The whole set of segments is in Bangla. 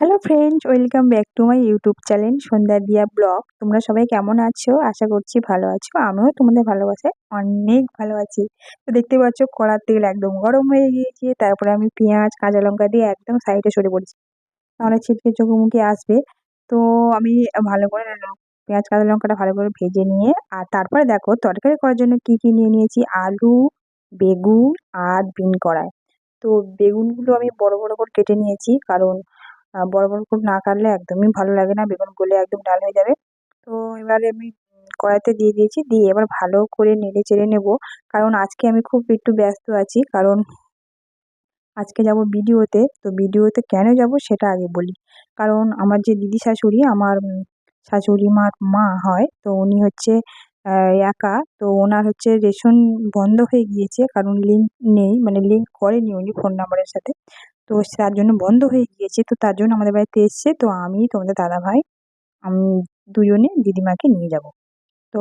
Hello friends welcome back to my YouTube channel Sandhya Diya blog তোমরা সবাই কেমন আছো? আশা করছি ভালো আছো। আমিও তোমাদের ভালোবাসায় অনেক ভালো আছি। তো দেখতে পাচ্ছ, কড়ার তেল একদম গরম হয়ে গিয়েছে। তারপরে আমি পেঁয়াজ, কাঁচা লঙ্কা দিয়ে একদম সাইডে সরে পড়েছি। তাহলে ছিটকে চোখে আসবে। তো আমি ভালো করে পেঁয়াজ, কাঁচা লঙ্কাটা ভালো করে ভেজে নিয়ে, আর তারপরে দেখো, তরকারি করার জন্য কি কি নিয়ে নিয়েছি? আলু, বেগুন আর বিন কড়াই। তো বেগুনগুলো আমি বড় বড় করে কেটে নিয়েছি। কারণ বড় বড় করে না কাটলে একদমই ভালো লাগে না। বেগুন গলে একদম ডাল হয়ে যাবে। তো এবারে আমি কড়াইতে দিয়ে দিয়েছি। দিয়ে এবার ভালো করে নেড়ে চেড়ে নেব। কারণ আজকে আমি খুব একটু ব্যস্ত আছি। কারণ আজকে যাব ভিডিওতে। তো ভিডিওতে কেন যাব সেটা আগে বলি। কারণ আমার যে দিদি শাশুড়ি, আমার শাশুড়ি মার মা হয়, তো উনি হচ্ছে একা। তো ওনার হচ্ছে রেশন বন্ধ হয়ে গিয়েছে। কারণ লিঙ্ক নেই মানে লিঙ্ক করেনি উনি ফোন নাম্বারের সাথে। তো তার জন্য বন্ধ হয়ে গিয়েছে। তো তার জন্য আমাদের বাড়িতে এসছে। তো আমি তোমাদের দাদা ভাই আমি দুজনে দিদিমাকে নিয়ে যাব। তো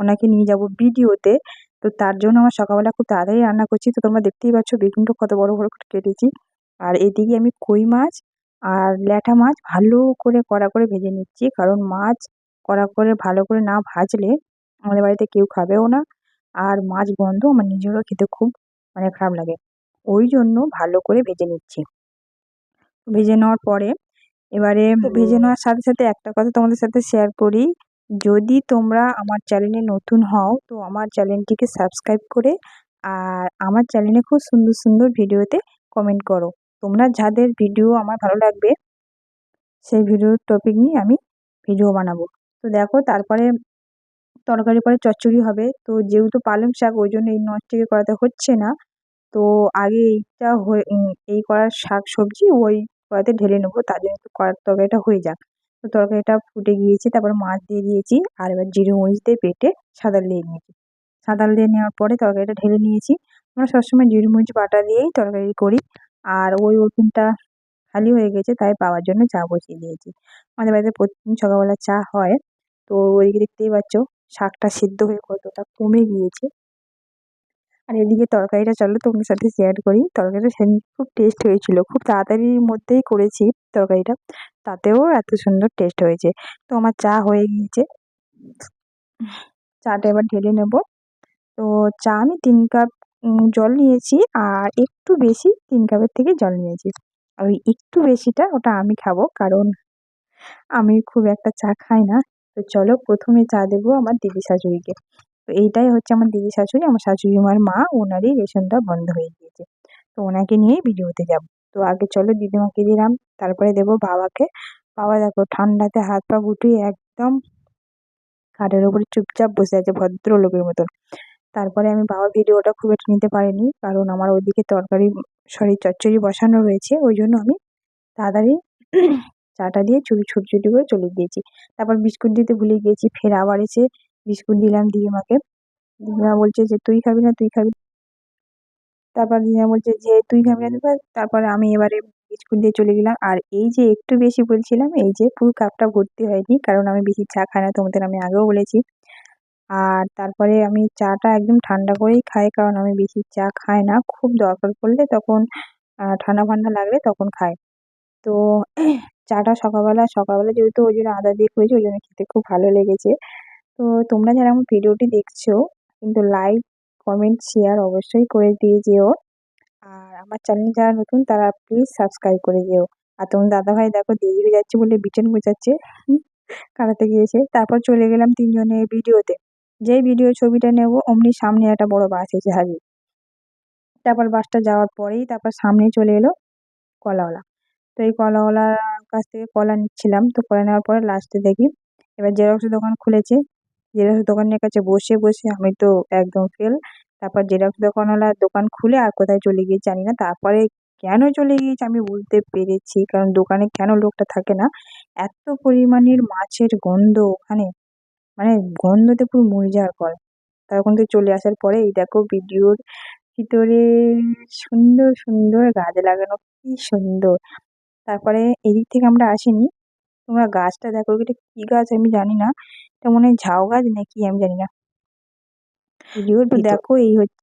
ওনাকে নিয়ে যাব ভিডিওতে। তো তার জন্য আমার সকালবেলা খুব তাড়াতাড়ি রান্না করছি। তো তোমরা দেখতেই পাচ্ছ বেগুনটা কত বড় বড় করে কেটেছি। আর এদিকে আমি কই মাছ আর ল্যাঠা মাছ ভালো করে কড়া করে ভেজে নিচ্ছি। কারণ মাছ কড়া করে ভালো করে না ভাজলে আমাদের বাড়িতে কেউ খাবেও না। আর মাছ গন্ধ আমার নিজেরও খেতে খুব মানে খারাপ লাগে। ওই জন্য ভালো করে ভেজে নিচ্ছি। ভেজে নেওয়ার পরে এবারে ভেজে নেওয়ার সাথে সাথে একটা কথা তোমাদের সাথে শেয়ার করি। যদি তোমরা আমার চ্যানেলে নতুন হও তো আমার চ্যানেলটিকে সাবস্ক্রাইব করে আর আমার চ্যানেলে খুব সুন্দর সুন্দর ভিডিওতে কমেন্ট করো। তোমরা যাদের ভিডিও আমার ভালো লাগবে সেই ভিডিওর টপিক নিয়ে আমি ভিডিও বানাবো। তো দেখো তারপরে তরকারি পরে চচ্চড়ি হবে। তো যেহেতু পালং শাক ওই জন্য এই ননস্টিকে করাতে হচ্ছে না। তো আগে এইটা হয়ে এই করার শাক সবজি ওই কড়াতে ঢেলে নেব, তার জন্য একটু কড়ার তরকারিটা হয়ে যাক। তো তরকারিটা ফুটে গিয়েছে, তারপর মাছ দিয়ে দিয়েছি, আর এবার জিরে মরিচ দিয়ে পেটে সাদা দিয়ে নিয়েছি। সাদা দিয়ে নেওয়ার পরে তরকারিটা ঢেলে নিয়েছি। আমরা সবসময় জিরে মরিচ বাটা দিয়েই তরকারি করি, আর ওই ওভেনটা খালি হয়ে গেছে, তাই পাওয়ার জন্য চা বসিয়ে দিয়েছি। আমাদের বাড়িতে প্রতিদিন সকালবেলা চা হয়, তো ওইদিকে দেখতেই পাচ্ছ, শাকটা সিদ্ধ হয়ে কতটা কমে গিয়েছে। আর এদিকে তরকারিটা চলো তোমার সাথে শেয়ার করি। তরকারিটা সেদিন খুব টেস্ট হয়েছিল। খুব তাড়াতাড়ির মধ্যেই করেছি তরকারিটা। তাতেও এত সুন্দর টেস্ট হয়েছে। তো আমার চা হয়ে গিয়েছে। চাটা এবার ঢেলে নেব। তো চা আমি তিন কাপ জল নিয়েছি আর একটু বেশি তিন কাপের থেকে জল নিয়েছি। আর ওই একটু বেশিটা ওটা আমি খাব কারণ আমি খুব একটা চা খাই না। তো চলো প্রথমে চা দেবো আমার দিদি শাশুড়িকে। তো এইটাই হচ্ছে আমার দিদি শাশুড়ি, আমার শাশুড়ি মার মা, ওনারই রেশনটা বন্ধ হয়ে গিয়েছে। তো ওনাকে নিয়েই ভিডিওতে যাব। তো আগে চলো দিদিমাকে দিলাম, তারপরে দেবো বাবাকে। বাবা দেখো ঠান্ডাতে হাত পা গুটিয়ে একদম খাটের ওপরে চুপচাপ বসে আছে, ভদ্রলোকের মতন। তারপরে আমি বাবার ভিডিওটা খুব একটা নিতে পারিনি, কারণ আমার ওইদিকে তরকারি, সরি, চচ্চড়ি বসানো রয়েছে, ওই জন্য আমি তাড়াতাড়ি চাটা দিয়ে ছুটি ছুটি ছুটি করে চলে গিয়েছি। তারপর বিস্কুট দিতে ভুলে গিয়েছি, ফের আবার এসে বিস্কুট দিলাম দিদিমাকে দিদিমা বলছে যে, তুই খাবি না, তুই খাবি তারপর দিদিমা বলছে যে, তুই খাবি না তারপরে আমি এবারে বিস্কুট দিয়ে চলে গেলাম। আর এই যে একটু বেশি বলছিলাম, এই যে পুরো কাপটা ভর্তি হয়নি, কারণ আমি বেশি চা খাই না, তোমাদের আমি আগেও বলেছি। আর তারপরে আমি চাটা একদম ঠান্ডা করেই খাই, কারণ আমি বেশি চা খাই না। খুব দরকার পড়লে তখন ঠান্ডা ফান্ডা লাগলে তখন খাই। তো চাটা সকালবেলা সকালবেলা যেহেতু ওই জন্য আদা দিয়ে করেছি, ওই জন্য খেতে খুব ভালো লেগেছে। তো তোমরা যারা আমার ভিডিওটি দেখছ, কিন্তু লাইক কমেন্ট শেয়ার অবশ্যই করে দিয়ে যেও। আর আমার চ্যানেল যারা নতুন, তারা প্লিজ সাবস্ক্রাইব করে যেও। আর তোমার দাদাভাই দেখো দেরি হয়ে যাচ্ছে বলে বিটেন বোঝাচ্ছে কাটাতে গিয়েছে। তারপর চলে গেলাম তিনজনে ভিডিওতে। যেই ভিডিও ছবিটা নেব, অমনি সামনে একটা বড় বাস এসে হাজির। তারপর বাসটা যাওয়ার পরেই তারপর সামনে চলে এলো কলাওয়ালা। তো এই কলাওয়ালার কাছ থেকে কলা নিচ্ছিলাম। তো কলা নেওয়ার পরে লাস্টে দেখি, এবার জেরক্সের দোকান খুলেছে। জেরক্স দোকানের কাছে বসে বসে আমি তো একদম ফেল তারপর জেরক্স দোকানওয়ালা দোকান খুলে আর কোথায় চলে গিয়েছে জানি না। তারপরে কেন চলে গিয়েছে আমি বুঝতে পেরেছি, কারণ দোকানে কেন লোকটা থাকে না? এত পরিমাণের মাছের গন্ধ ওখানে। মানে গন্ধতে পুরো মরে যাওয়ার পর। তখন থেকে চলে আসার পরে এই দেখো ভিডিওর ভিতরে সুন্দর সুন্দর গাছ লাগানো, কি সুন্দর। তারপরে এদিক থেকে আমরা আসিনি। তোমরা গাছটা দেখো এটা কি গাছ আমি জানি না। এটা মনে হয় ঝাউ গাছ নাকি আমি জানি না। ভিডিওর দেখো এই হচ্ছে